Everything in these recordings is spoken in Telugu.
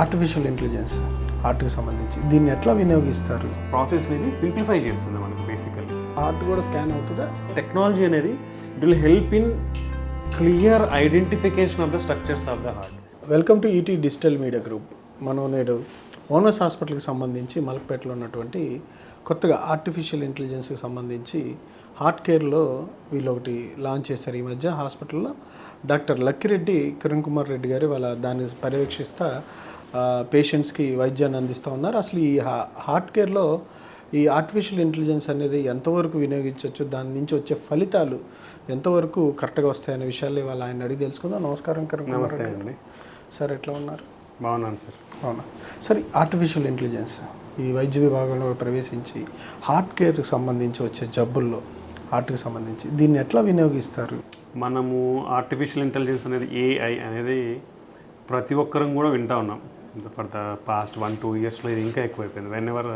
ఆర్టిఫిషియల్ ఇంటెలిజెన్స్ హార్ట్కి సంబంధించి. దీన్ని ఎట్లా వినియోగిస్తారు? ప్రాసెస్ అనేది సింప్లిఫై చేస్తుంది మనకు బేసికల్లీ హార్ట్ కూడా స్కాన్ అవుతుందా? టెక్నాలజీ అనేది it will help in clear identification of the structures of the heart welcome to ET digital media group మనం నేడు ఓనర్స్ హాస్పిటల్కి సంబంధించి మలక్పేటలో ఉన్నటువంటి కొత్తగా ఆర్టిఫిషియల్ ఇంటెలిజెన్స్కి సంబంధించి హార్ట్ కేర్లో వీళ్ళు ఒకటి లాంచ్ చేశారు ఈ మధ్య హాస్పిటల్లో. డాక్టర్ లక్కిరెడ్డి కిరణ్ కుమార్ రెడ్డి గారు వాళ్ళ దాన్ని పర్యవేక్షిస్తా పేషెంట్స్కి వైద్యాన్ని అందిస్తూ ఉన్నారు. అసలు ఈ హా- హార్ట్ కేర్లో ఈ ఆర్టిఫిషియల్ ఇంటెలిజెన్స్ అనేది ఎంతవరకు వినియోగించవచ్చు దాని నుంచి వచ్చే ఫలితాలు ఎంతవరకు కరెక్ట్గా వస్తాయనే విషయాలు ఇవాళ ఆయన అడిగి తెలుసుకుందాం. నమస్కారం కిరణ్ కుమార్ నమస్తే. అండి. సార్ ఎట్లా ఉన్నారు? బాగున్నాను సార్. అవునా? సార్ ఆర్టిఫిషియల్ ఇంటెలిజెన్స్ ఈ వైద్య విభాగంలో ప్రవేశించి హార్ట్ కేర్కి సంబంధించి వచ్చే జబ్బుల్లో ఆర్ట్కి సంబంధించి. దీన్ని ఎట్లా వినియోగిస్తారు? మనము ఆర్టిఫిషియల్ ఇంటెలిజెన్స్ అనేది ఏఐ అనేది ప్రతి ఒక్కరం కూడా వింటా ఉన్నాం. For the past one two ఇయర్స్లో ఇది ఇంకా ఎక్కువైపోయింది. వెన్ ఎవర్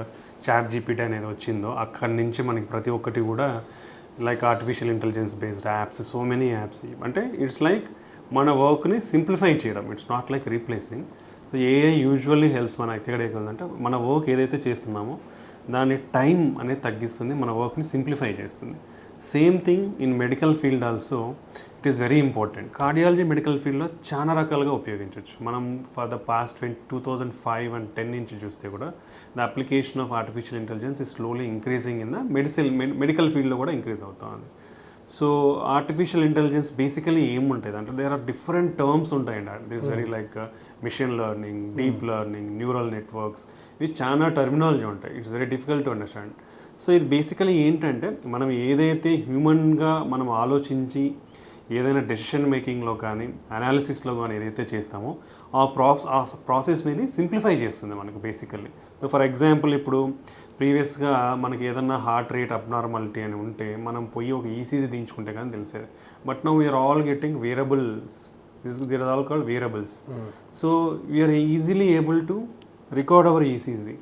చాట్ జీపీటీ అనేది వచ్చిందో అక్కడి నుంచి మనకి ప్రతి ఒక్కటి కూడా like artificial intelligence based apps so many apps అంటే ఇట్స్ లైక్ మన వర్క్ని సింప్లిఫై చేయడం. It's not like replacing so AI usually helps మన ఎక్కడ అంటే మన వర్క్ ఏదైతే చేస్తున్నామో దాని టైం అనేది తగ్గిస్తుంది మన వర్క్ని సింప్లిఫై చేస్తుంది. Same thing in medical field also it is very important. Cardiology medical ఫీల్డ్లో చాలా రకాలుగా ఉపయోగించవచ్చు. మనం for the past twenty two thousand five and ten నుంచి చూస్తే కూడా the application of artificial intelligence is slowly increasing in the medicine medical ఫీల్డ్లో కూడా ఇంక్రీజ్ అవుతుంది సో ఆర్టిఫిషియల్ ఇంటెలిజెన్స్ బేసికలీ ఏముంటుంది అంటే దేర్ ఆర్ డిఫరెంట్ టర్మ్స్ ఉంటాయండి. It is very like machine learning deep learning neural networks ఇవి చాలా టర్మినాలజీ ఉంటాయి. It's very difficult to understand so ఇది బేసికలీ ఏంటంటే మనం ఏదైతే హ్యూమన్గా మనం ఆలోచించి ఏదైనా డెసిషన్ మేకింగ్లో కానీ అనాలిసిస్లో కానీ ఏదైతే చేస్తామో ఆ ప్రాసెస్ ఆ ప్రాసెస్ అనేది సింప్లిఫై చేస్తుంది మనకు బేసికల్లీ ఫర్ ఎగ్జాంపుల్ ఇప్పుడు ప్రీవియస్గా మనకి ఏదన్నా హార్ట్ రేట్ అబ్నార్మాలిటీ అని ఉంటే మనం పోయి ఒక ఈసీజీ దించుకుంటే కానీ తెలిసేది. But now we are all getting wearables there are all called wearables so we are easily able to record our ECG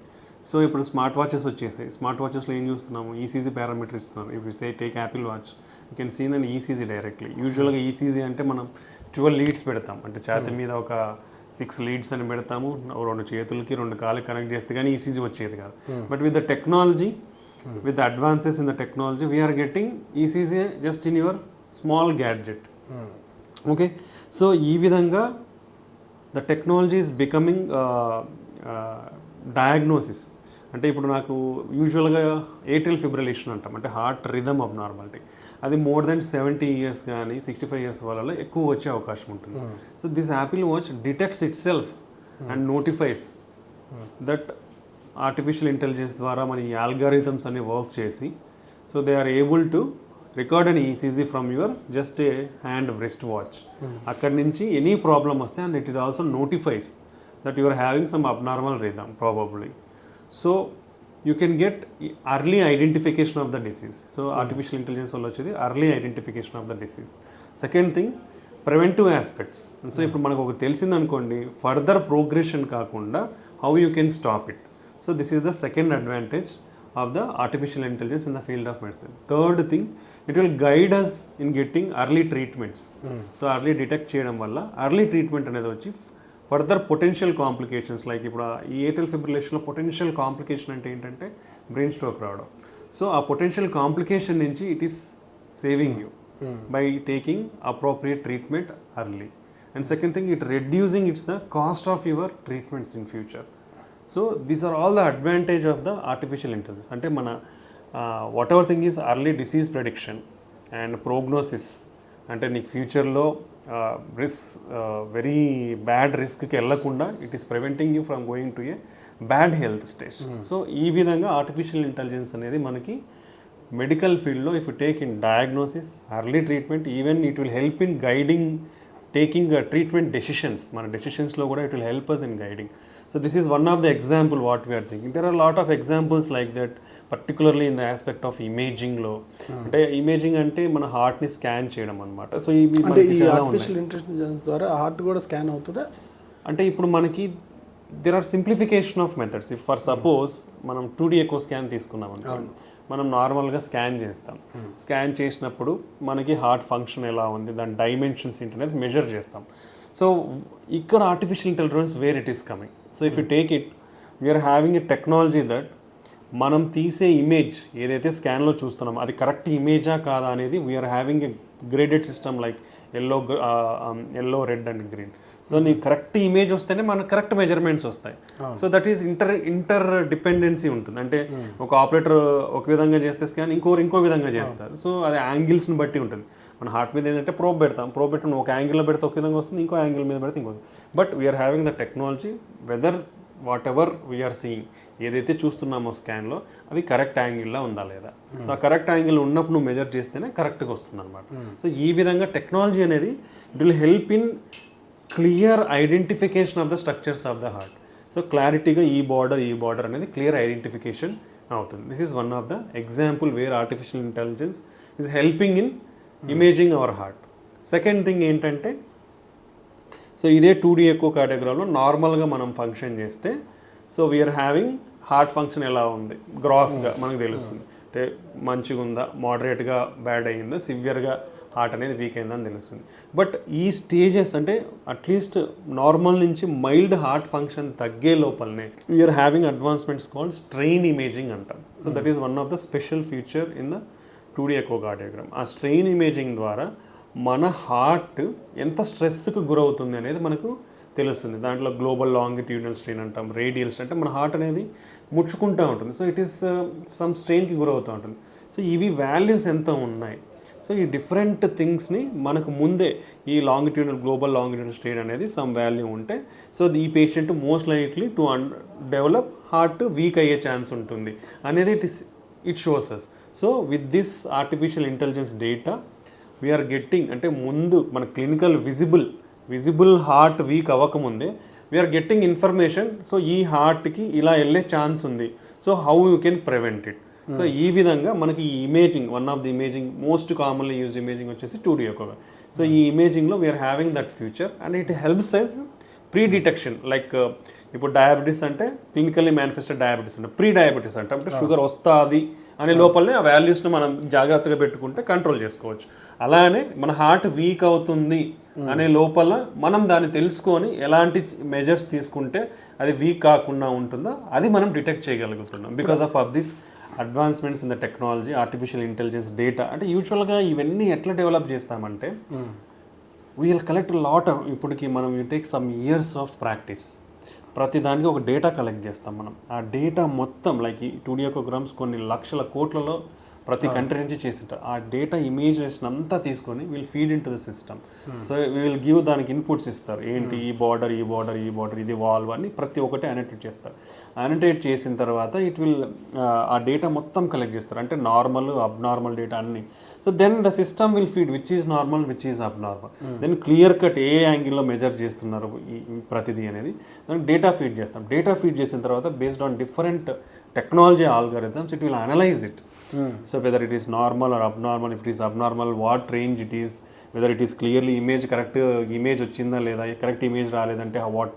so ఇప్పుడు స్మార్ట్ వాచెస్ వచ్చేసాయి. స్మార్ట్ వాచెస్లో ఏం చూస్తున్నాము? E ఈసీజీ పారామీటర్ ఇస్తున్నారు. If say take Apple watch you can seen అని ఈసీజీ డైరెక్ట్లీ యూజువల్గా ఈసీజీ అంటే మనం ట్వెల్వ్ లీడ్స్ పెడతాం. అంటే ఛాతి మీద ఒక సిక్స్ లీడ్స్ అని పెడతాము. రెండు చేతులకి రెండు కాళ్ళు కనెక్ట్ చేస్తే కానీ ఈసీజీ వచ్చేది కాదు. But with the technology with advances in the technology we're getting ECG just in your small gadget okay so ఈ విధంగా the technology is becoming diagnosis. అంటే ఇప్పుడు నాకు యూజువల్గా ఏటిల్ ఫిబ్రిలేషన్ అంటాం. అంటే హార్ట్ రిథమ్ ఆఫ్ నార్మాలిటీ అది మోర్ దెన్ సెవెంటీ ఇయర్స్ కానీ సిక్స్టీ ఫైవ్ ఇయర్స్ వాళ్ళలో ఎక్కువ వచ్చే అవకాశం ఉంటుంది. So this Apple watch detects itself and notifies that artificial intelligence ద్వారా మన ఈ ఆల్గారిథమ్స్ అన్ని వర్క్ చేసి so they are able to record and ECG from your just a hand wrist watch. అక్కడి నుంచి ఎనీ ప్రాబ్లమ్ వస్తే and it is also notifies. That you are having some abnormal rhythm probably so you can get early identification of the disease so artificial intelligence వల్ల వచ్చేది early identification of the disease second thing preventive aspects so ఇప్పుడు మనకు ఒక తెలిసిందనుకోండి ఫర్దర్ ప్రోగ్రెషన్ కాకుండా how you can stop it so this is the second advantage of the artificial intelligence in the field of medicine third thing it will guide us in getting early treatments so early detect చేయడం వల్ల అర్లీ ట్రీట్మెంట్ అనేది వచ్చి ఫర్దర్ పొటెన్షియల్ కాంప్లికేషన్స్ లైక్ ఇప్పుడు ఈ ఏటల్ ఫిబ్రిలేషన్లో పొటెన్షియల్ కాంప్లికేషన్ అంటే ఏంటంటే బ్రెయిన్ స్ట్రోక్ రావడం. సో ఆ పొటెన్షియల్ కాంప్లికేషన్ నుంచి it is saving you by taking appropriate treatment early and second thing it reducing it's the cost of your treatments in future so these are all the advantage of the artificial intelligence అంటే మన whatever thing is early disease prediction and prognosis అంటే నీకు ఫ్యూచర్లో రిస్క్ వెరీ బ్యాడ్ రిస్క్కి వెళ్ళకుండా it is preventing you from going to a bad health stage so ఈ విధంగా ఆర్టిఫిషియల్ ఇంటెలిజెన్స్ అనేది మనకి మెడికల్ ఫీల్డ్లో if you take in diagnosis early treatment even it will help in guiding taking treatment decisions మన డెసిషన్స్లో కూడా it will help us in guiding so this is one of the example what we are thinking there are lot of examples like that particularly in the aspect of ఇమేజింగ్లో అంటే ఇమేజింగ్ అంటే మన హార్ట్ని స్కాన్ చేయడం అనమాట సో ఇవి అంటే ఈ. ఆర్టిఫిషియల్ ఇంటెలిజెన్స్ ద్వారా హార్ట్ కూడా స్కాన్ అవుతుందా? అంటే ఇప్పుడు మనకి there are simplification of methods if for suppose మనం టూ డి ఎకో స్కాన్ తీసుకున్నాం అనుకోండి మనం నార్మల్గా స్కాన్ చేస్తాం. స్కాన్ చేసినప్పుడు మనకి హార్ట్ ఫంక్షన్ ఎలా ఉంది దాని డైమెన్షన్స్ ఏంటి అనేది మెజర్ చేస్తాం. సో ఇక్కడ artificial intelligence where it is coming so if you take it we are having a technology that మనం తీసే ఇమేజ్ ఏదైతే స్కాన్లో చూస్తున్నామో అది కరెక్ట్ ఇమేజా కాదా అనేది we are having a graded system like yellow yellow red and green so నీ కరెక్ట్ ఇమేజ్ వస్తేనే మనకు కరెక్ట్ మెజర్మెంట్స్ వస్తాయి. So that is inter inter dependency ఉంటుంది. అంటే ఒక ఆపరేటర్ ఒక విధంగా చేస్తే స్కాన్ ఇంకోరు ఇంకో విధంగా చేస్తారు. సో అది యాంగిల్స్ని బట్టి ఉంటుంది. మన హార్ట్ మీద ఏంటంటే ప్రోబ్ పెడతాం. ప్రోబ్ పెట్టి ఒక యాంగిల్లో పెడితే ఒక విధంగా వస్తుంది ఇంకో యాంగిల్ మీద పెడితే ఇంకో but we are having the technology whether whatever we are seeing ఏదైతే చూస్తున్నామో స్కాన్లో అది కరెక్ట్ యాంగిల్లో ఉందా లేదా? సో ఆ కరెక్ట్ యాంగిల్ ఉన్నప్పుడు నువ్వు మెజర్ చేస్తేనే కరెక్ట్గా వస్తుంది అనమాట సో ఈ విధంగా టెక్నాలజీ అనేది it will help in clear identification of the structures of the heart so క్లారిటీగా ఈ బార్డర్ ఈ బార్డర్ అనేది క్లియర్ ఐడెంటిఫికేషన్ అవుతుంది. This is one of the example where artificial intelligence is helping in imaging our heart second thing ఏంటంటే సో ఇదే టూ డీ ఎక్కువ కేటగిరీలో నార్మల్గా మనం ఫంక్షన్ చేస్తే so we are having heart function ఎలా ఉంది? గ్రాస్గా మనకు తెలుస్తుంది. అంటే మంచిగా ఉందా మోడరేట్గా బ్యాడ్ అయ్యిందా సివియర్గా హార్ట్ అనేది వీక్ అయిందని తెలుస్తుంది. బట్ ఈ స్టేజెస్ అంటే అట్లీస్ట్ నార్మల్ నుంచి మైల్డ్ హార్ట్ ఫంక్షన్ తగ్గే లోపలనే we are having advancements called strain imaging అంటాం. So that is one of the special feature in the two D echocardiogram ఆ స్ట్రెయిన్ ఇమేజింగ్ ద్వారా మన హార్ట్ ఎంత స్ట్రెస్కి గురవుతుంది అనేది మనకు తెలుస్తుంది. దాంట్లో గ్లోబల్ లాంగిట్యూడినల్ స్ట్రెయిన్ అంటాం రేడియల్ స్ట్రెయిన్ అంటే మన హార్ట్ అనేది ముచ్చుకుంటూ ఉంటుంది. సో ఇట్ ఈస్ సమ్ స్ట్రెయిన్కి గురవుతూ ఉంటుంది. సో ఇవి వాల్యూస్ ఎంత ఉన్నాయి? సో ఈ డిఫరెంట్ థింగ్స్ని మనకు ముందే ఈ లాంగిట్యూడల్ గ్లోబల్ లాంగిట్యూడల్ స్ట్రెయిన్ అనేది సమ్ వాల్యూ ఉంటే సో ఈ patient most likely to and develop heart weak అయ్యే ఛాన్స్ ఉంటుంది. అనేది it is it shows us so with this artificial intelligence data we are getting అంటే ముందు మన clinical visible visible heart weak అవ్వకముందే we are getting information so ఈ హార్ట్కి ఇలా వెళ్ళే ఛాన్స్ ఉంది. So how you can prevent it so ఈ విధంగా మనకి ఈ imaging one of the imaging most commonly use imaging వచ్చేసి టూ డీ ఎక్కువగా సో ఈ ఇమేజింగ్లో we are having that future and it helps us pre detection like ఇప్పుడు డయాబెటీస్ అంటే క్లినికల్లీ మేనిఫెస్టెడ్ డయాబెటీస్ అంటే ప్రీ డయాబెటీస్ అంటే అంటే షుగర్ వస్తుంది అనే లోపలనే ఆ వాల్యూస్ని మనం జాగ్రత్తగా పెట్టుకుంటే కంట్రోల్ చేసుకోవచ్చు. అలానే మన హార్ట్ వీక్ అవుతుంది అనే లోపల మనం దాన్ని తెలుసుకొని ఎలాంటి మెజర్స్ తీసుకుంటే అది వీక్ కాకుండా ఉంటుందో అది మనం డిటెక్ట్ చేయగలుగుతున్నాం. Because of of this advancements in the technology artificial intelligence data అంటే యూజువల్గా ఇవన్నీ ఎట్లా డెవలప్ చేస్తామంటే వీల్ కలెక్ట్ లాట్ ఇప్పటికి మనం you take some years of practice ప్రతి దానికి ఒక డేటా కలెక్ట్ చేస్తాం మనం. ఆ డేటా మొత్తం లైక్ ఈ టూ గ్రామ్స్ కొన్ని లక్షల కోట్లలో ప్రతి కంట్రీ నుంచి చేసింటారు ఆ డేటా ఇమేజెస్ అంతా తీసుకొని will feed into the system so will give దానికి ఇన్పుట్స్ ఇస్తారు. ఏంటి ఈ బార్డర్ ఈ బార్డర్ ఈ బార్డర్ ఇది వాల్వ్ అని ప్రతి ఒక్కటి అనటేట్ చేస్తారు. అనటేట్ చేసిన తర్వాత ఇట్ విల్ ఆ డేటా మొత్తం కలెక్ట్ చేస్తారు. అంటే నార్మల్ అబ్నార్మల్ డేటా అన్ని. So then the system will feed which is normal which is abnormal then clear cut ఏ యాంగిల్లో మెజర్ చేస్తున్నారు ప్రతిదీ అనేది. దానికి డేటా ఫీడ్ చేస్తాం. డేటా ఫీడ్ చేసిన తర్వాత based on different technology algorithms it will analyse it so whether it is normal or abnormal if it is abnormal what range it is whether it is clearly image correct image వచ్చిందా లేదా కరెక్ట్ ఇమేజ్ రాలేదంటే what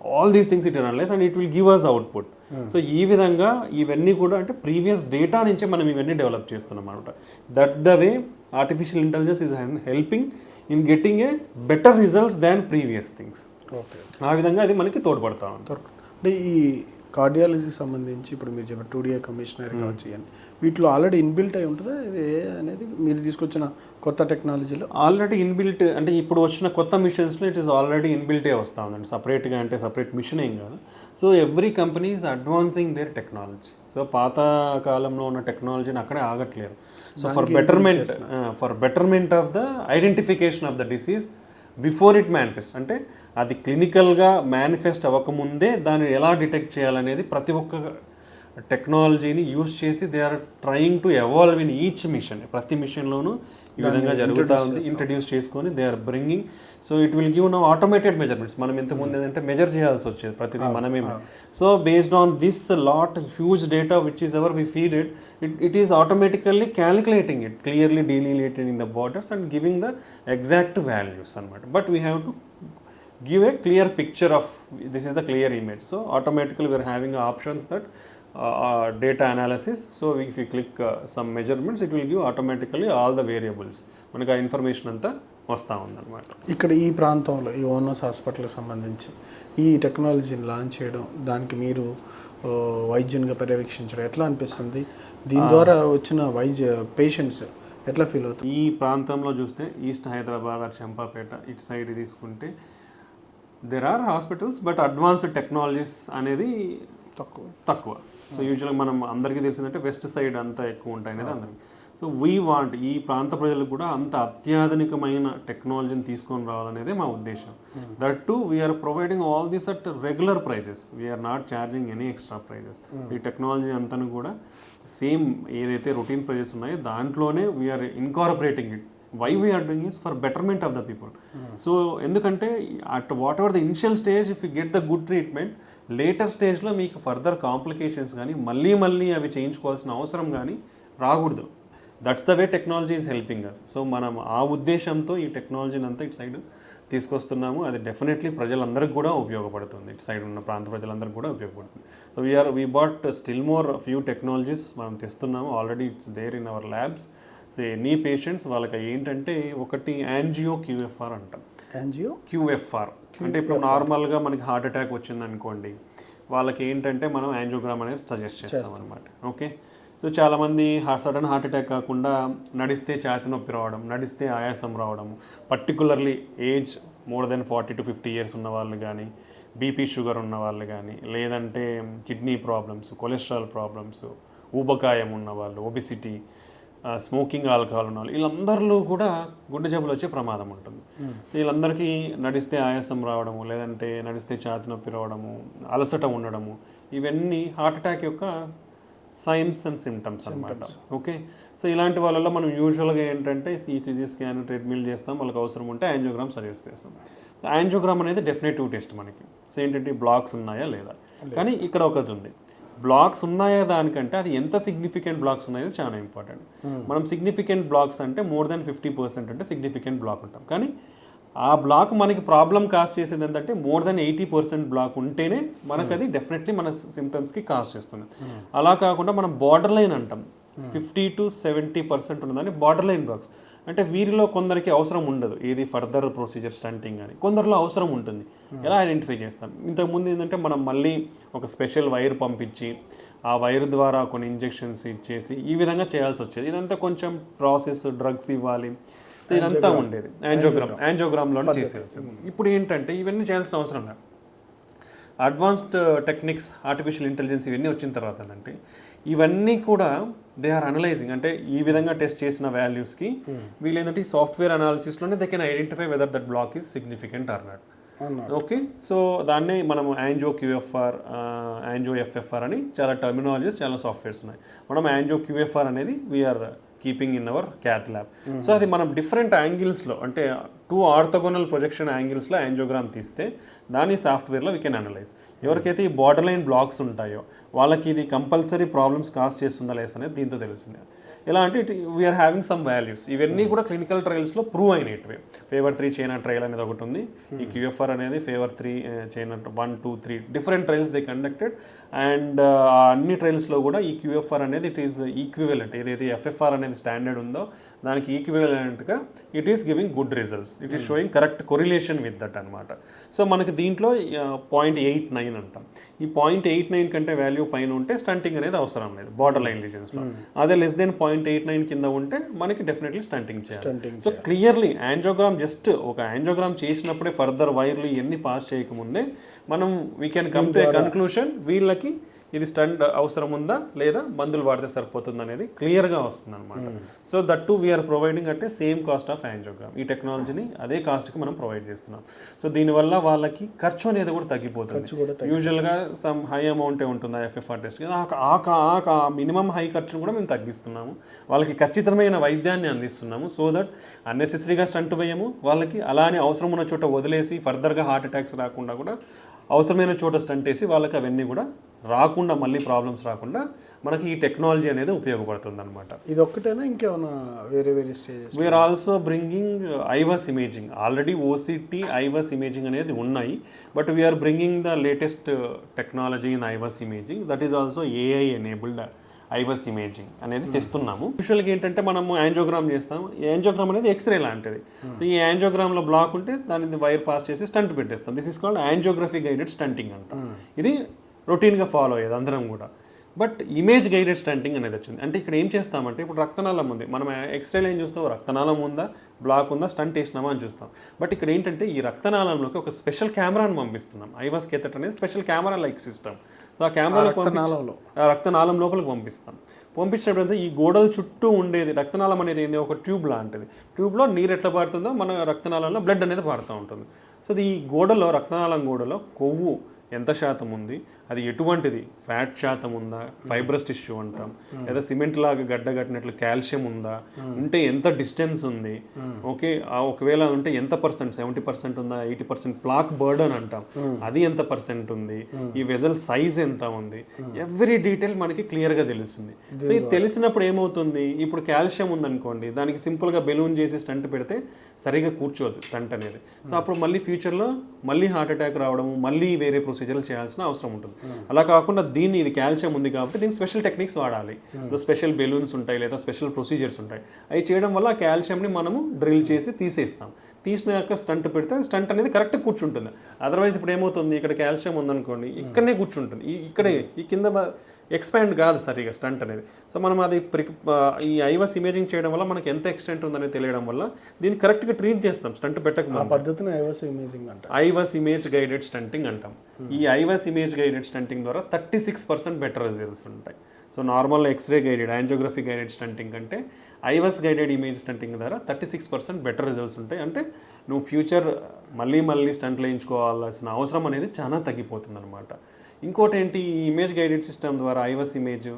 all these things it analyse and it will give us output so ఈ విధంగా ఇవన్నీ కూడా అంటే ప్రీవియస్ డేటా నుంచే మనం ఇవన్నీ డెవలప్ చేస్తున్నాం అనమాట that the way artificial intelligence is helping in getting a better results than previous things okay ఆ విధంగా అది మనకి తోడ్పడతా ఉంది. అంటే ఈ కార్డియాలజీ సంబంధించి ఇప్పుడు మీరు చెప్పారు టూడిఏ కమిషనర్ కావచ్చు ఇవన్నీ. వీటిలో ఆల్రెడీ ఇన్బిల్ట్ అయి ఉంటుందా? ఇది అనేది మీరు తీసుకొచ్చిన కొత్త టెక్నాలజీలో ఆల్రెడీ ఇన్బిల్ట్ అంటే ఇప్పుడు వచ్చిన కొత్త మిషన్స్లో ఇట్ ఈస్ ఆల్రెడీ ఇన్బిల్టే వస్తూ ఉందండి సపరేట్గా అంటే సపరేట్ మిషన్ ఏం కాదు. So every company is advancing their technology so పాత కాలంలో ఉన్న టెక్నాలజీని అక్కడే ఆగట్లేరు so for betterment for betterment of the identification of the disease before it manifest అంటే అది క్లినికల్గా మేనిఫెస్ట్ అవ్వకముందే దాన్ని ఎలా డిటెక్ట్ చేయాలనేది ప్రతి ఒక్క టెక్నాలజీని యూస్ చేసి they are trying to evolve in each machine ప్రతి మిషన్లోనూ ఈ విధంగా జరుగుతూ ఉంది ఇంట్రడ్యూస్ చేసుకొని they are bringing so it will give no automated measurements మనం ఇంతకుముందు ఏంటంటే మెజర్ చేయాల్సి వచ్చేది ప్రతిదీ మనమే so based on this lot huge data which is ever we feed it it it is automatically calculating it clearly delineated in the borders and giving the exact values అనమాట but we have to give a clear picture of this is the clear image. So automatically we are having options that uh, uh, data analysis. So if you click uh, some measurements it will give automatically all the variables. మనకు ఆ ఇన్ఫర్మేషన్ అంతా వస్తూ ఉందన్నమాట. ఇక్కడ ఈ ప్రాంతంలో ఈ ఓనర్స్ హాస్పిటల్కి సంబంధించి ఈ టెక్నాలజీని లాంచ్ చేయడం దానికి మీరు వైద్యునిగా పర్యవేక్షించడం ఎట్లా అనిపిస్తుంది? దీని ద్వారా వచ్చిన వైద్య పేషెంట్స్ ఎట్లా ఫీల్ అవుతారు ఈ ప్రాంతంలో చూస్తే ఈస్ట్ హైదరాబాద్ చంపాపేట ఇటు సైడ్ తీసుకుంటే there are hospitals but advanced technologies అనేది తక్కువ. తక్కువ. సో యూజువల్గా మనం అందరికీ తెలిసిందంటే వెస్ట్ సైడ్ అంతా ఎక్కువ ఉంటాయి అనేది అందరికి. సో వీ వాంట్ ఈ ప్రాంత ప్రజలకు కూడా అంత అత్యాధునికమైన టెక్నాలజీని తీసుకొని రావాలనేదే మా ఉద్దేశం. That too we are providing all these at regular prices we are not charging any extra prices ఈ టెక్నాలజీ అంతను కూడా సేమ్ ఏదైతే రొటీన్ ప్రైజెస్ ఉన్నాయో దాంట్లోనే we are incorporating it why we are doing is for betterment of the people so ఎందుకంటే at whatever the initial stage if you get the good treatment later స్టేజ్లో మీకు ఫర్దర్ కాంప్లికేషన్స్ కానీ మళ్ళీ మళ్ళీ అవి చేయించుకోవాల్సిన అవసరం కానీ రాకూడదు. That's the way technology is helping us so మనం ఆ ఉద్దేశంతో ఈ టెక్నాలజీని అంతా ఇటు సైడ్ తీసుకొస్తున్నాము. అది డెఫినెట్లీ ప్రజలందరికీ కూడా ఉపయోగపడుతుంది. ఇటు సైడ్ ఉన్న ప్రాంత ప్రజలందరికీ కూడా ఉపయోగపడుతుంది. So we are we but still more few technologies మనం తెస్తున్నాము. Already it's there in our labs so any patients వాళ్ళకి ఏంటంటే ఒకటి యాంజియో క్యూఎఫ్ఆర్ అంటాం. ఎన్జిఓ క్యూఎఫ్ఆర్ అంటే ఇప్పుడు నార్మల్గా మనకి హార్ట్ అటాక్ వచ్చింది అనుకోండి వాళ్ళకి ఏంటంటే మనం యాంజియోగ్రామ్ అనేది సజెస్ట్ చేస్తాం అనమాట ఓకే సో చాలామంది సడన్ హార్ట్ అటాక్ కాకుండా నడిస్తే ఛాతి నొప్పి రావడం నడిస్తే ఆయాసం రావడం particularly age more than forty to fifty years ఉన్న వాళ్ళు కానీ బీపీ షుగర్ ఉన్న వాళ్ళు కానీ లేదంటే కిడ్నీ ప్రాబ్లమ్స్ కొలెస్ట్రాల్ ప్రాబ్లమ్స్ ఊబకాయం ఉన్న వాళ్ళు ఒబిసిటీ స్మోకింగ్ ఆల్కహాల్ ఉన్న వాళ్ళు. వీళ్ళందరిలో కూడా గుండె జబ్బులు వచ్చే ప్రమాదం ఉంటుంది. వీళ్ళందరికీ నడిస్తే ఆయాసం రావడము లేదంటే నడిస్తే ఛాతి నొప్పి రావడము అలసట ఉండడము ఇవన్నీ హార్ట్ అటాక్ యొక్క సైన్స్ అండ్ సిమ్టమ్స్ అన్నమాట. ఓకే? సో ఇలాంటి వాళ్ళలో మనం యూజువల్గా ఏంటంటే ఈసీజీ స్కాన్ ట్రీట్మెంట్ చేస్తాం. వాళ్ళకి అవసరం ఉంటే యాంజియోగ్రామ్ సజెస్ట్ చేస్తాం. యాంజియోగ్రామ్ అనేది డెఫినెటివ్ టెస్ట్ మనకి. సో ఏంటంటే బ్లాక్స్ ఉన్నాయా లేదా. కానీ ఇక్కడ ఒకటి ఉంది. బ్లాక్స్ ఉన్నాయా దానికంటే అది ఎంత సిగ్నిఫికెంట్ బ్లాక్స్ ఉన్నాయో చాలా ఇంపార్టెంట్ మనం సిగ్నిఫికెంట్ బ్లాక్స్ అంటే మోర్ దెన్ ఫిఫ్టీ పర్సెంట్ అంటే సిగ్నిఫికెంట్ బ్లాక్ ఉంటాం. కానీ ఆ బ్లాక్ మనకి ప్రాబ్లం కాజ్ చేసేది ఏంటంటే more than eighty percent block ఉంటేనే మనకు అది డెఫినెట్లీ మన సిమ్టమ్స్కి కాజ్ చేస్తుంది. అలా కాకుండా మనం బార్డర్ లైన్ అంటాం ఫిఫ్టీ టు సెవెంటీ పర్సెంట్ ఉన్నదాన్ని బార్డర్ లైన్ బ్లాక్స్ అంటే వీరిలో కొందరికి అవసరం ఉండదు. ఏది ఫర్దర్ ప్రొసీజర్ స్టంటింగ్ అని. కొందరిలో అవసరం ఉంటుంది. ఎలా ఐడెంటిఫై చేస్తాం? ఇంతకుముందు ఏంటంటే మనం మళ్ళీ ఒక స్పెషల్ వైర్ పంపించి ఆ వైర్ ద్వారా కొన్ని ఇంజెక్షన్స్ ఇచ్చేసి ఈ విధంగా చేయాల్సి వచ్చేది. ఇదంతా కొంచెం ప్రాసెస్ డ్రగ్స్ ఇవ్వాలి. ఇదంతా ఉండేది. యాంజోగ్రామ్ యాంజోగ్రామ్లో చేసేది. ఇప్పుడు ఏంటంటే ఇవన్నీ చేయాల్సిన అవసరం లేదు. అడ్వాన్స్డ్ టెక్నిక్స్ ఆర్టిఫిషియల్ ఇంటెలిజెన్స్ ఇవన్నీ వచ్చిన తర్వాత ఏంటంటే ఇవన్నీ కూడా దే ఆర్ అనలైజింగ్ అంటే ఈ విధంగా టెస్ట్ చేసిన వాల్యూస్కి వీళ్ళు ఏంటంటే ఈ software అనాలిసిస్లోనే they can identify whether that block is significant or not okay so దాన్నే మనం యాంజో క్యూఎఫ్ఆర్ యాంజో ఎఫ్ఎఫ్ఆర్ అని చాలా టర్మినాలజీస్ చాలా సాఫ్ట్వేర్స్ ఉన్నాయి. మనం యాంజో క్యూఎఫ్ఆర్ అనేది we're keeping in our cath lab so అది మనం డిఫరెంట్ యాంగిల్స్లో అంటే టూ ఆర్థోగోనల్ ప్రొజెక్షన్ యాంగిల్స్లో యాంజోగ్రామ్ తీస్తే దాని సాఫ్ట్వేర్లో వీ కెన్ అనలైజ్ ఎవరికైతే ఈ బార్డర్ లైన్ బ్లాక్స్ ఉంటాయో వాళ్ళకి ఇది కంపల్సరీ ప్రాబ్లమ్స్ కాజ్ చేస్తుందా లేస్ అనేది దీంతో తెలుస్తుంది. ఎలా అంటే it we're having some values ఇవన్నీ కూడా క్లినికల్ ట్రయల్స్లో ప్రూవ్ అయినవి ఫేవర్ త్రీ చైనా ట్రయల్ అనేది ఒకటి ఉంది. ఈ క్యూఎఫ్ఆర్ అనేది favour three China one two three different trials they conducted and అన్ని ట్రయల్స్లో కూడా ఈ క్యూఎఫ్ఆర్ అనేది ఇట్ ఈస్ ఈక్వివలెంట్ ఏదైతే ఎఫ్ఎఫ్ఆర్ అనేది స్టాండర్డ్ ఉందో దానికి ఈక్వివలెంట్గా it is giving good results it is showing correct correlation with that అనమాట సో మనకి దీంట్లో పాయింట్ ఎయిట్ నైన్ అంటాం. ఈ పాయింట్ ఎయిట్ నైన్ కంటే వాల్యూ పైన ఉంటే స్టంటింగ్ అనేది అవసరం లేదు బార్డర్ లైన్ లీజన్స్లో అదే less than point eight nine కింద ఉంటే మనకి డెఫినెట్లీ స్టంటింగ్ చేయాలి. సో క్లియర్లీ యాంజోగ్రామ్ జస్ట్ ఒక యాంజోగ్రామ్ చేసినప్పుడే ఫర్దర్ వైర్లు ఇవన్నీ పాస్ చేయకముందే మనం we can come to a conclusion వీళ్ళకి ఇది స్టంట్ అవసరం ఉందా లేదా మందులు వాడితే సరిపోతుంది అనేది క్లియర్గా వస్తుంది అనమాట so that too we are providing అంటే సేమ్ కాస్ట్ ఆఫ్ యాంజోగ్రామ్ ఈ టెక్నాలజీని అదే కాస్ట్కి మనం ప్రొవైడ్ చేస్తున్నాం. సో దీనివల్ల వాళ్ళకి ఖర్చు అనేది కూడా తగ్గిపోతుంది. యూజువల్గా సమ్ హై అమౌంటే ఉంటుంది ఎఫ్ఎఫ్ఆర్ టెస్ట్ ఆ మినిమం హై ఖర్చును కూడా మేము తగ్గిస్తున్నాము. వాళ్ళకి ఖచ్చితమైన వైద్యాన్ని అందిస్తున్నాము. సో దట్ అన్నెసెసరీగా స్టంట్ వేయము. వాళ్ళకి అలానే అవసరం ఉన్న చోట వదిలేసి ఫర్దర్గా హార్ట్ అటాక్స్ రాకుండా కూడా అవసరమైన చోట స్టంట్ వేసి వాళ్ళకి అవన్నీ కూడా రాకుండా మళ్ళీ ప్రాబ్లమ్స్ రాకుండా మనకి ఈ టెక్నాలజీ అనేది ఉపయోగపడుతుంది అనమాట ఇది ఒక్కటేనా ఇంకేమైనా వేరే వేరే stages we are also bringing IVUS imaging already OCT IVUS imaging అనేది ఉన్నాయి. But we are bringing the latest technology in IVUS imaging that is also AI enabled IVUS imaging అనేది తెస్తున్నాము. యూజువల్గా ఏంటంటే మనము యాంజోగ్రామ్ చేస్తాం. ఈ యాంజోగ్రామ్ అనేది ఎక్స్రే లాంటిది. సో ఈ యాంజోగ్రామ్లో బ్లాక్ ఉంటే దాన్ని వైర్ పాస్ చేసి స్టంట్ పెట్టేస్తాం. This is called angiography guided stenting అంటాం. ఇది రొటీన్గా ఫాలో అయ్యేది అందరం కూడా. బట్ ఇమేజ్ గైడెడ్ స్టంటింగ్ అనేది వచ్చింది. అంటే ఇక్కడ ఏం చేస్తామంటే ఇప్పుడు రక్తనాళం ఉంది. మనం ఎక్స్రేలో ఏం చూస్తాం? రక్తనాళం ఉందా? బ్లాక్ ఉందా? స్టంట్ వేసినామా అని చూస్తాం. బట్ ఇక్కడ ఏంటంటే ఈ రక్తనాళంలోకి ఒక స్పెషల్ కెమెరాను పంపిస్తున్నాం. ఐవాస్ కేథెట్ అనేది special camera like system. So ఆ కెమెరాలో రక్తనాళంలో. రక్తనాళం లోపలికి పంపిస్తాం. పంపించినప్పుడు ఈ గోడల చుట్టూ ఉండేది రక్తనాళం అనేది ఏంది? ఒక ట్యూబ్ లాంటిది. ట్యూబ్లో నీరు ఎట్లా పారుతుందో మన రక్తనాళంలో బ్లడ్ అనేది పారుతూ ఉంటుంది. సో ఈ గోడలో రక్తనాళం గోడలో కొవ్వు ఎంత శాతం ఉంది? అది ఎటువంటిది? ఫ్యాట్ శాతం ఉందా? ఫైబ్రస్ టిష్యూ అంటాం. లేదా సిమెంట్ లాగా గడ్డ కట్టినట్లు కాల్షియం ఉందా? ఉంటే ఎంత డిస్టెన్స్ ఉంది? ఓకే ఆ ఒకవేళ ఉంటే ఎంత పర్సెంట్? సెవెంటీ పర్సెంట్ ఉందా? Eighty percent? ప్లాక్ బర్డన్ అంటాం. అది ఎంత పర్సెంట్ ఉంది? ఈ వెజల్ సైజ్ ఎంత ఉంది? ఎవ్రీ డీటెయిల్ మనకి క్లియర్గా తెలుస్తుంది. సో ఇది తెలిసినప్పుడు ఏమవుతుంది? ఇప్పుడు కాల్షియం ఉందనుకోండి దానికి సింపుల్గా బెలూన్ చేసి స్టంట్ పెడితే సరిగా కూర్చోదు స్టంట్ అనేది. సో అప్పుడు మళ్ళీ ఫ్యూచర్లో మళ్ళీ హార్ట్ అటాక్ రావడము మళ్ళీ వేరే ప్రొసీజర్లు చేయాల్సిన అవసరం ఉంటుంది. అలా కాకుండా దీన్ని ఇది కాల్షియం ఉంది కాబట్టి దీనికి స్పెషల్ టెక్నిక్స్ వాడాలి. ఇప్పుడు స్పెషల్ బెలూన్స్ ఉంటాయి లేదా స్పెషల్ ప్రొసీజర్స్ ఉంటాయి. అవి చేయడం వల్ల ఆ కాల్షియంని మనము డ్రిల్ చేసి తీసేస్తాం. తీసినాక స్టంట్ పెడితే స్టంట్ అనేది కరెక్ట్ కూర్చుంటుంది. అదర్వైజ్ ఇప్పుడు ఏమవుతుంది? ఇక్కడ కాల్షియం ఉందనుకోండి ఇక్కడనే కూర్చుంటుంది. ఈ- ఇక్కడే ఈ కింద ఎక్స్పాండ్ కాదు సరిగా స్టంట్ అనేది. సో మనం అది ప్రి- ఈ ఐవస్ ఇమేజింగ్ చేయడం వల్ల మనకి ఎంత ఎక్స్టెంట్ ఉందని తెలియడం వల్ల దీన్ని కరెక్ట్గా ట్రీట్ చేస్తాం స్టంట్ పెట్టక ఆ పద్ధతిని ఐవాస్ ఇమేజింగ్ అంట. ఐవస్ ఇమేజ్ గైడెడ్ స్టంటింగ్ అంటాం. ఈ ఐవస్ ఇమేజ్ గైడెడ్ స్టంటింగ్ ద్వారా thirty six percent better results ఉంటాయి. So normal X-ray guided angiography guided stenting కంటే ఐవస్ గైడెడ్ ఇమేజ్ స్టంటింగ్ ద్వారా thirty six percent better results ఉంటాయి. అంటే నువ్వు ఫ్యూచర్ మళ్ళీ మళ్ళీ స్టంట్లు వేయించుకోవాల్సిన అవసరం అనేది చాలా తగ్గిపోతుంది అనమాట ఇంకోటి ఏంటి ఈ ఇమేజ్ గైడెడ్ సిస్టమ్ ద్వారా ఐవస్ ఇమేజ్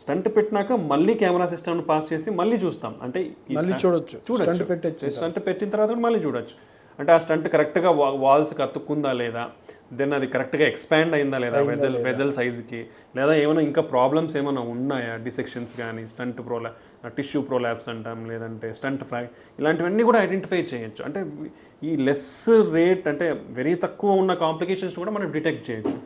స్టంట్ పెట్టినాక మళ్ళీ కెమెరా సిస్టమ్ను పాస్ చేసి మళ్ళీ చూస్తాం. అంటే మళ్ళీ చూడొచ్చు. చూడొచ్చు. స్టంట్ పెట్టచ్చు స్టంట్ పెట్టిన తర్వాత కూడా మళ్ళీ చూడొచ్చు. అంటే ఆ స్టంట్ కరెక్ట్గా వాల్స్కి అతుక్కుందా లేదా? దెన్ అది కరెక్ట్గా ఎక్స్పాండ్ అయిందా లేదా? వెజల్ వెజల్ సైజ్కి లేదా ఏమైనా ఇంకా ప్రాబ్లమ్స్ ఏమైనా ఉన్నాయా? డిసెక్షన్స్ కానీ స్టంట్ ప్రోలా టిష్యూ ప్రోలాప్స్ అంటాం లేదంటే స్టంట్ ఫ్రై ఇలాంటివన్నీ కూడా ఐడెంటిఫై చేయొచ్చు. అంటే ఈ లెస్ రేట్ అంటే వెరీ తక్కువ ఉన్న కాంప్లికేషన్స్ కూడా మనం డిటెక్ట్ చేయొచ్చు.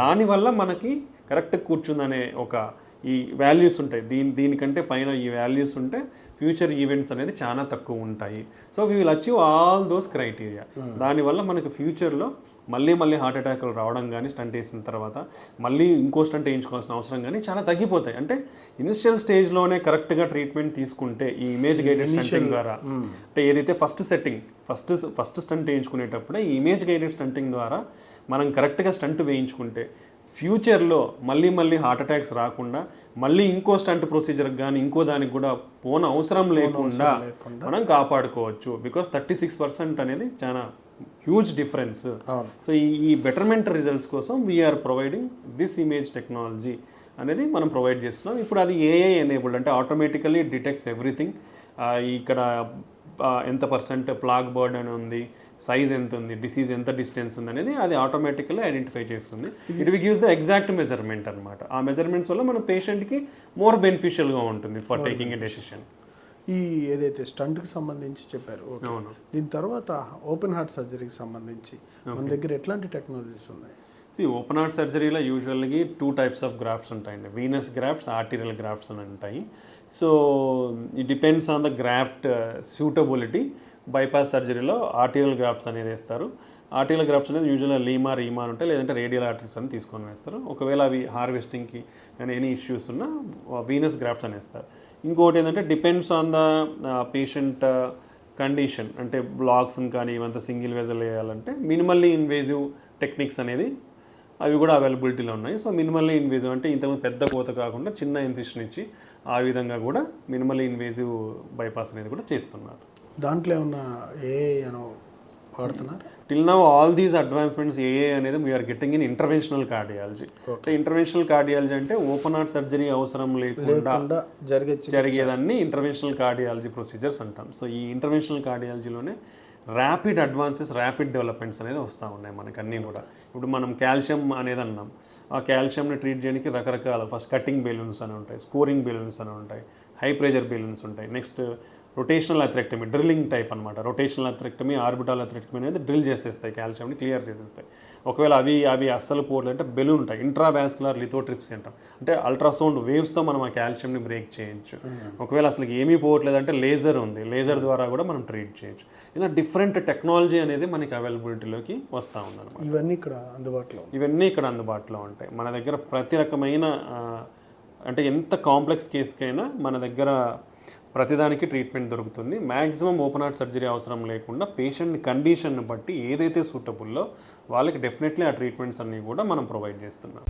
దానివల్ల మనకి కరెక్ట్ కూర్చుందనే ఒక ఈ వాల్యూస్ ఉంటాయి. దీని దీనికంటే పైన ఈ వాల్యూస్ ఉంటే ఫ్యూచర్ ఈవెంట్స్ అనేది చాలా తక్కువ ఉంటాయి. So we will achieve all those criteria దానివల్ల మనకు ఫ్యూచర్లో మళ్ళీ మళ్ళీ హార్ట్ అటాక్లు రావడం కానీ స్టంట్ వేసిన తర్వాత మళ్ళీ ఇంకో స్టంట్ వేయించుకోవాల్సిన అవసరం కానీ చాలా తగ్గిపోతాయి. అంటే ఇనిషియల్ స్టేజ్లోనే కరెక్ట్గా ట్రీట్మెంట్ తీసుకుంటే ఈ ఇమేజ్ గైడెడ్ స్టంటింగ్ ద్వారా అంటే ఏదైతే first setting first first stent వేయించుకునేటప్పుడే ఈ ఇమేజ్ గైడెడ్ స్టంటింగ్ ద్వారా మనం కరెక్ట్గా స్టంట్ వేయించుకుంటే ఫ్యూచర్లో మళ్ళీ మళ్ళీ హార్ట్ అటాక్స్ రాకుండా మళ్ళీ ఇంకో స్టంట్ ప్రొసీజర్కి కానీ ఇంకో దానికి కూడా పోన అవసరం లేకుండా మనం కాపాడుకోవచ్చు. బికాస్ థర్టీ సిక్స్ పర్సెంట్ అనేది చాలా హ్యూజ్ డిఫరెన్స్. సో ఈ ఈ బెటర్మెంట్ రిజల్ట్స్ కోసం we're providing this image technology అనేది మనం ప్రొవైడ్ చేస్తున్నాం. ఇప్పుడు అది ఏఐ ఎనేబుల్డ్ అంటే ఆటోమేటికలీ డిటెక్ట్స్ ఎవ్రీథింగ్ ఇక్కడ ఎంత పర్సెంట్ ప్లాగ్ బర్డ్ అని ఉంది సైజ్ ఎంత ఉంది డిసీజ్ ఎంత డిస్టెన్స్ ఉంది అనేది అది ఆటోమేటికల్లీ ఐడెంటిఫై చేస్తుంది. It we gives the exact measurement అనమాట ఆ మెజర్మెంట్స్ వల్ల మన పేషెంట్కి మోర్ బెనిఫిషియల్గా ఉంటుంది ఫర్ టేకింగ్ ఎ డెసిషన్ ఈ ఏదైతే స్టంట్కి సంబంధించి చెప్పారు ఓకే. అవును. దీని తర్వాత ఓపెన్ హార్ట్ సర్జరీకి సంబంధించి మన దగ్గర ఎట్లాంటి టెక్నాలజీస్ ఉన్నాయి? సి ఓపెన్ హార్ట్ సర్జరీలో యూజువల్గా టూ టైప్స్ ఆఫ్ గ్రాఫ్ట్స్ ఉంటాయండి. వీనస్ గ్రాఫ్ట్స్ ఆర్టీరియల్ గ్రాఫ్ట్స్ అని ఉంటాయి. So it depends on the graft suitability. Bypass సర్జరీలో arterial grafts అనేది వేస్తారు. ఆర్టీరియల్ గ్రాఫ్ట్స్ అనేది యూజువల్గా లీమా రీమా అని ఉంటాయి లేదంటే రేడియల్ ఆర్టరీస్ అని తీసుకొని వేస్తారు. ఒకవేళ అవి హార్వెస్టింగ్కి కానీ ఎనీ ఇష్యూస్ ఉన్నా వీనస్ గ్రాఫ్ట్స్ అని వేస్తారు. ఇంకోటి ఏంటంటే depends on the patient condition అంటే బ్లాక్స్ని కానీ ఇవంతా సింగిల్ వెజల్ వేయాలంటే మినిమల్లీ ఇన్వేజివ్ టెక్నిక్స్ అనేది అవి కూడా అవైలబిలిటీలో ఉన్నాయి. సో మినిమల్లీ ఇన్వేజివ్ అంటే ఇంతకుముందు పెద్ద కోత కాకుండా చిన్న ఇన్సిషన్ ఇచ్చి ఆ విధంగా కూడా మినిమల్లీ ఇన్వేజివ్ బైపాస్ అనేది కూడా చేస్తున్నారు. దాంట్లో ఏమన్నా ఏ వాడుతున్నారు till now all these advancements ఏ అనేది we are getting in interventional cardiology అంటే ఇంటర్వెన్షనల్ కార్డియాలజీ అంటే ఓపెన్ హార్ట్ సర్జరీ అవసరం లేకుండా జరిగే జరిగేదాన్ని ఇంటర్వెన్షనల్ కార్డియాలజీ ప్రొసీజర్స్ అంటాం. సో ఈ ఇంటర్వెన్షనల్ కార్డియాలజీలోనే ర్యాపిడ్ అడ్వాన్సెస్ ర్యాపిడ్ డెవలప్మెంట్స్ అనేది వస్తూ ఉన్నాయి మనకి అన్నీ కూడా. ఇప్పుడు మనం కాల్షియం అనేది అన్నాం. ఆ కాల్షియంని ట్రీట్ చేయడానికి రకరకాల ఫస్ట్ కటింగ్ బెలూన్స్ అని ఉంటాయి స్కోరింగ్ బెలూన్స్ అని ఉంటాయి హై ప్రెషర్ బెలూన్స్ ఉంటాయి. Next rotational atherectomy drilling type అనమాట రొటేషనల్ అథ్రెక్టమీ ఆర్బిటాల్ అథ్రెక్టమీ అనేది డ్రిల్ చేసేస్తాయి కాల్షియంని క్లియర్ చేసేస్తాయి. ఒకవేళ అవి అవి అస్సలు పోవట్లేదు అంటే బెలూన్ ఉంటాయి. ఇంట్రావాస్కులర్ లిథోట్రిప్స్ అంటాం. అంటే అల్ట్రాసౌండ్ వేవ్స్తో మనం ఆ కాల్షియంని బ్రేక్ చేయొచ్చు. ఒకవేళ అసలు ఏమీ పోవట్లేదు అంటే లేజర్ ఉంది లేజర్ ద్వారా కూడా మనం ట్రీట్ చేయొచ్చు. ఇలా డిఫరెంట్ టెక్నాలజీ అనేది మనకి అవైలబిలిటీలోకి వస్తూ ఉందన్నమాట. ఇవన్నీ ఇక్కడ అందుబాటులో. ఇవన్నీ ఇక్కడ అందుబాటులో ఉంటాయి. మన దగ్గర ప్రతి రకమైన అంటే ఎంత కాంప్లెక్స్ కేసుకైనా మన దగ్గర ప్రతిదానికి ట్రీట్మెంట్ దొరుకుతుంది. మ్యాక్సిమం ఓపెన్ హార్ట్ సర్జరీ అవసరం లేకుండా పేషెంట్ కండిషన్ బట్టి ఏదైతే సూటబుల్లో వాళ్ళకి డెఫినెట్లీ ఆ ట్రీట్మెంట్స్ అన్నీ కూడా మనం ప్రొవైడ్ చేస్తున్నాం.